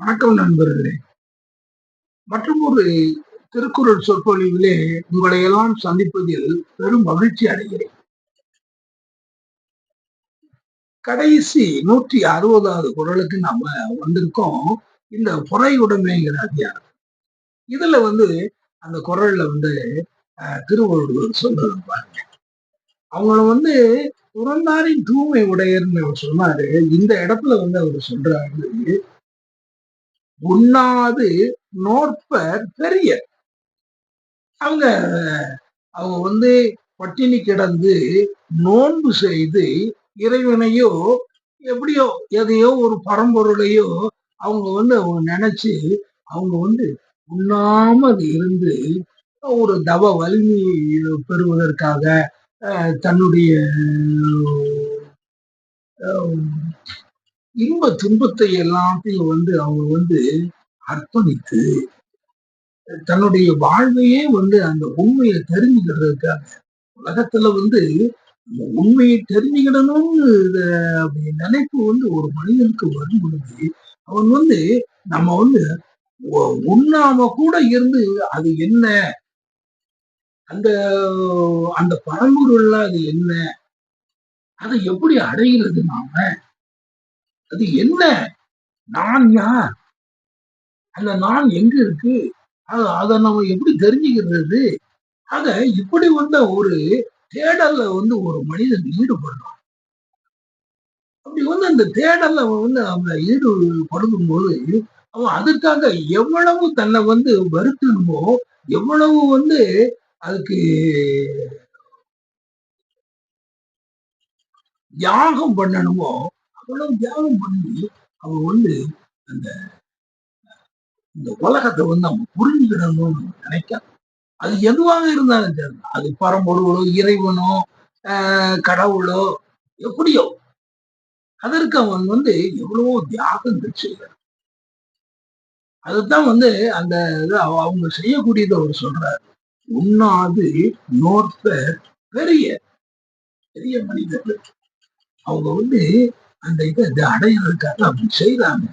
வணக்கம் நண்பர்களே. மற்றும் ஒரு திருக்குறள் சொற்பொழிவிலே உங்களை எல்லாம் சந்திப்பதில் பெரும் மகிழ்ச்சி அடைகிறேன். கடைசி நூற்றி அறுபதாவது குரலுக்கு நாம வந்திருக்கோம். இந்த பொறை உடமைங்கிற அதிகாரம் இதுல வந்து அந்த குரல்ல வந்து திருவள்ளுவர் சொல்றது பாருங்க. அவங்கள வந்து புறந்தாரின் தூய்மை உடையர்னு அவர் சொன்னாரு. இந்த இடத்துல வந்து அவர் சொல்றாரு. உண்ணாது நோற்பர் பெரிய அவங்க அவங்க வந்து பட்டினி கிடந்து நோன்பு செய்து இறைவனையோ எப்படியோ எதையோ ஒரு பரம்பொருளையோ அவங்க வந்து அவங்க நினைச்சு அவங்க வந்து உண்ணாமல் இருந்து ஒரு தவ வலிமையை பெறுவதற்காக தன்னுடைய இன்ப துன்பத்தை எல்லாத்தையும் வந்து அவங்க வந்து அர்ப்பணித்து தன்னுடைய வாழ்வையே வந்து அந்த உண்மையை தெரிஞ்சுக்கிறதுக்காக உலகத்துல வந்து உண்மையை தெரிஞ்சுக்கிடணும்னு நினைப்பு வந்து ஒரு மனிதனுக்கு வரும் பொழுது அவன் வந்து நம்ம வந்து உண்ணாம கூட இருந்து அது என்ன? அந்த அந்த பரம்பொருள்ல அது என்ன? அதை எப்படி அடைகிறது நாம? அது என்ன? நான் யார்? அந்த நான் எங்க இருக்கு? அதை நம்ம எப்படி தெரிஞ்சுக்கிறது? ஆக இப்படி வந்த ஒரு தேடல்ல வந்து ஒரு மனிதன் ஈடுபடுறான். அப்படி வந்து அந்த தேடல்ல வந்து அவன் ஈடுபடுத்தும் போது அவன் அதுக்காக எவ்வளவு தன்னை வந்து வருத்தணுமோ எவ்வளவு வந்து அதுக்கு யாகம் பண்ணணுமோ அவ்வளவு தியாகம் பண்ணி அவன் வந்து அந்த இந்த உலகத்தை வந்து அவன் புரிஞ்சுக்கணும்னு நினைக்க அது எதுவாக இருந்தாலும் சரி அது பரம்பொருளோ இறைவனோ கடவுளோ எப்படியோ. அதற்கு அவன் வந்து எவ்வளவோ தியாகங்கள் செய்யறான் அதுதான் வந்து அந்த அவங்க செய்யக்கூடியதை அவர் சொல்றாரு. உண்ணாது நோர்த்த பெரிய பெரிய மனிதர்கள். அவங்க வந்து அந்த இதை அடையிறதுக்காக அப்படி செய்யறாங்க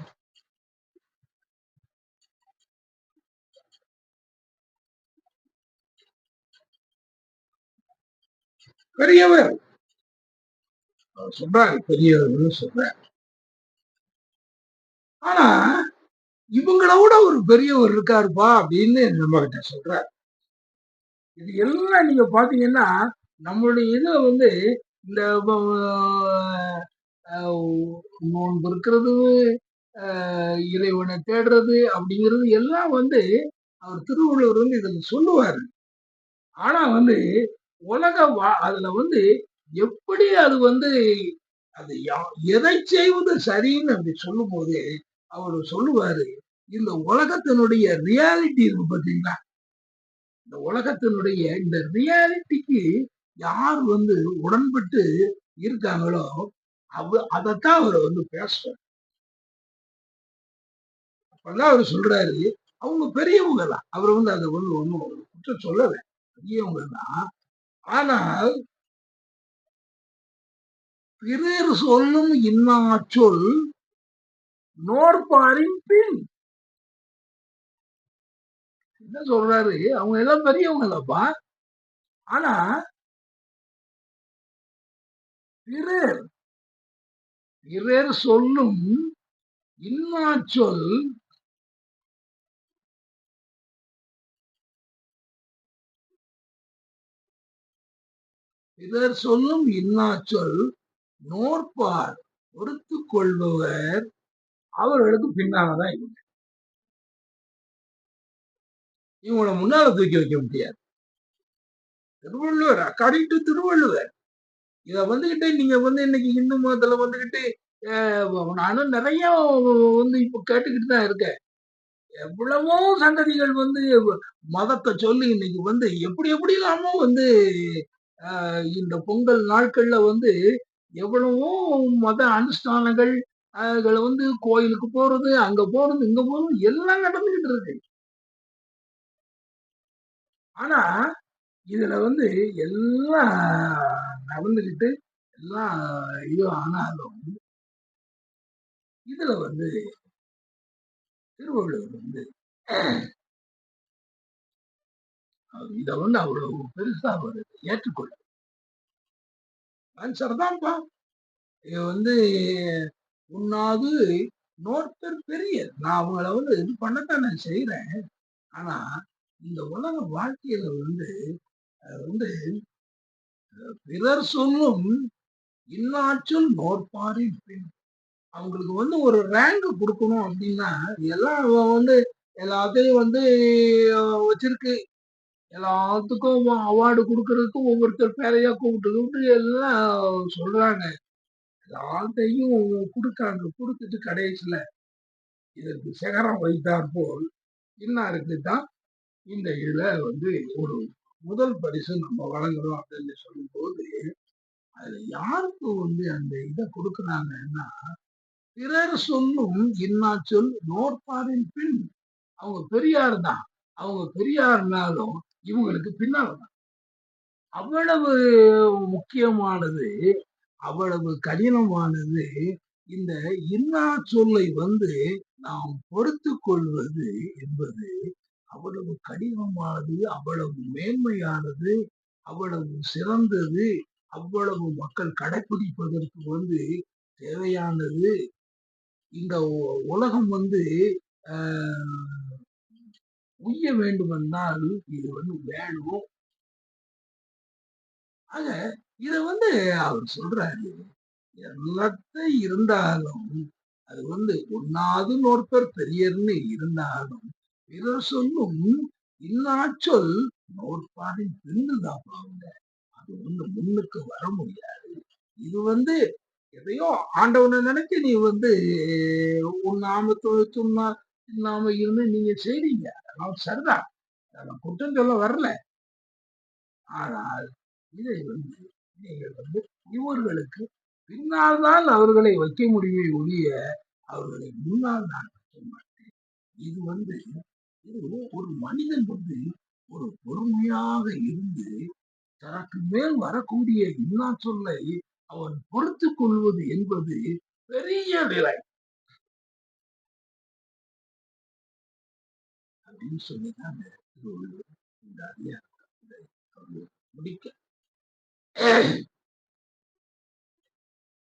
பெரியவர். சொல்றாரு பெரியவர் சொல்றாரு. ஆனா இவங்களோட ஒரு பெரியவர் இருக்காருப்பா அப்படின்னு நம்ம கிட்ட சொல்றாரு. இது எல்லாம் நீங்க பாத்தீங்கன்னா நம்மளுடைய இதுல வந்து இந்த நோன்பு இருக்கிறது இறைவனை தேடுறது அப்படிங்கிறது எல்லாம் வந்து அவர் திருவள்ளுவர் வந்து இதுல சொல்லுவாரு. ஆனா வந்து உலக வா அதுல வந்து எப்படி அது வந்து அது எதை செய்வது சரின்னு அப்படி சொல்லும்போது அவர் சொல்லுவாரு இந்த உலகத்தினுடைய ரியாலிட்டி இருக்கு பார்த்தீங்களா? இந்த உலகத்தினுடைய இந்த ரியாலிட்டிக்கு யார் வந்து உடன்பட்டு இருக்காங்களோ அவ அதைத்தான் அவர் வந்து பேசுற அப்பதான் அவர் சொல்றாரு அவங்க பெரியவங்க தான் அவர் வந்து அதை வந்து ஒண்ணும் குற்றம் சொல்லலை. பெரியவங்க தான் ஆனால் பிறர் சொல்லும் இன்னா சொல் நோற்பாரின் பின். என்ன சொல்றாரு? அவங்க எல்லாம் பெரியவங்க இல்லப்பா ஆனா பிறர் பிறர் சொல்லும் இன்னா சொல் பிறர் சொல்லும் இன்னாச்சொல் நோற்பார் பொறுத்து கொள்பவர் அவர்களுக்கு பின்னாலதான் இவங்க. இவங்களை முன்னால தூக்கி வைக்க முடியாது. திருவள்ளுவர் அக்கார்டிங் டு திருவள்ளுவர் இத வந்துகிட்டு நீங்க வந்து இன்னைக்கு இந்து மதத்துல வந்துகிட்டு நானும் நிறைய வந்து இப்ப கேட்டுக்கிட்டு தான் இருக்கேன். எவ்வளவோ சந்ததிகள் வந்து மதத்தை சொல்லி இன்னைக்கு வந்து எப்படி எப்படி இல்லாமோ வந்து இந்த பொங்கல் நாட்கள்ல வந்து எவ்வளவோ மத அனுஷ்டானங்கள் அதுகளை வந்து கோயிலுக்கு போறது அங்க போறது இங்க போறது எல்லாம் நடந்துகிட்டு இருக்கு. ஆனா இதுல வந்து எல்லாம் நடந்துகிட்டு எல்லாம் இது ஆனாலும் இதுல வந்து திருவள்ளுவர் வந்து இத வந்து அவ்வளவு பெருசா அவர் ஏற்றுக்கொள்ள சரிதான்ப்பா இது வந்து உண்ணாது நோர்த்தர் பெரிய. நான் அவங்கள வந்து இது பண்ணத்தான் நான் செய்யறேன் ஆனா இந்த உலக வாழ்க்கையில வந்து வந்து பிறர் சொல்லும் இன்னாச்சொல் நோற்பாரின் பின். அவங்களுக்கு வந்து ஒரு ரேங்க் கொடுக்கணும் அப்படின்னா எல்லாம் வந்து எல்லாத்தையும் வந்து வச்சிருக்கு. எல்லாத்துக்கும் அவார்டு கொடுக்கறதுக்கு ஒவ்வொருத்தர் பேரையா கூப்பிட்டு கூப்பிட்டு எல்லாம் சொல்றாங்க. எல்லாத்தையும் கொடுக்காங்க கொடுத்துட்டு கடைசியில இதற்கு சிகரம் வைத்தார் போல் இன்னாருக்கு தான் இந்த இதுல வந்து ஒரு முதல் பரிசு நம்ம வழங்குறோம் அப்படின்னு சொல்லும்போது அதுல யாருக்கு வந்து அந்த இதை கொடுக்குறாங்கன்னா பிறர் சொல்லும் இன்னா சொல் நோற்பாரின் பின் அவங்க பெரியார் தான். அவங்க பெரியார்னாலும் இவங்களுக்கு பின்னால்தான் அவ்வளவு முக்கியமானது அவ்வளவு கடினமானது இந்த இன்னா சொல்லை வந்து நாம் பொறுத்து கொள்வது என்பது அவ்வளவு கடினமானது அவ்வளவு மேன்மையானது அவ்வளவு சிறந்தது அவ்வளவு மக்கள் கடைபிடிப்பதற்கு வந்து தேவையானது. இந்த உலகம் வந்து உய்ய வேண்டுமென்றால் இது வந்து வேணும். ஆக இத வந்து அவர் சொல்றாரு எல்லாத்தை இருந்தாலும் அது வந்து ஒன்னாவது ஒருத்தர் பெரியர்னு இருந்தாலும் பிறர் சொல்லும் இன்னாச்சொல் நோற்பாடின் பின்னுதான் பாருங்க. அது வந்து முன்னுக்கு வர முடியாது. இது வந்து எதையோ ஆண்டவனை நினைச்சு நீ வந்து உன்னாம துண்ணா இல்லாம இருந்து நீங்க செய்றீங்க. அதெல்லாம் சரிதான். அதெல்லாம் குற்றம் சொல்ல வரல. ஆனால் இதை வந்து நீங்கள் வந்து இவர்களுக்கு பின்னால் தான் அவர்களை வைக்க முடியுமே ஒழிய அவர்களை முன்னால் நான் வைக்க மாட்டேன். இது வந்து ஒரு மனிதன் வந்து ஒரு பொறுமையாக இருந்து தனக்கு மேல் வரக்கூடிய இன்னா சொல்லை அவன் பொறுத்து கொள்வது என்பது பெரிய நிலை அப்படின்னு சொல்லிதான் இந்த அதிகாரத்தை முடிக்க.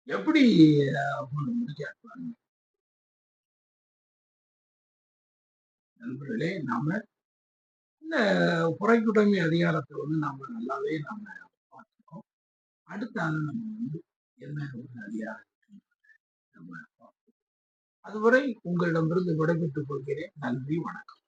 எப்படி முடிக்க நண்பர்களே நாம இந்த புறைக்குடைமை அதிகாரத்தை வந்து நாம நல்லாவே நாம பார்த்துக்கோம் அடுத்த நம்ம வந்து என்ன ஒரு அதிகாரம் நம்ம அதுவரை உங்களிடமிருந்து விடைபெற்றுக் கொள்கிறேன். நன்றி வணக்கம்.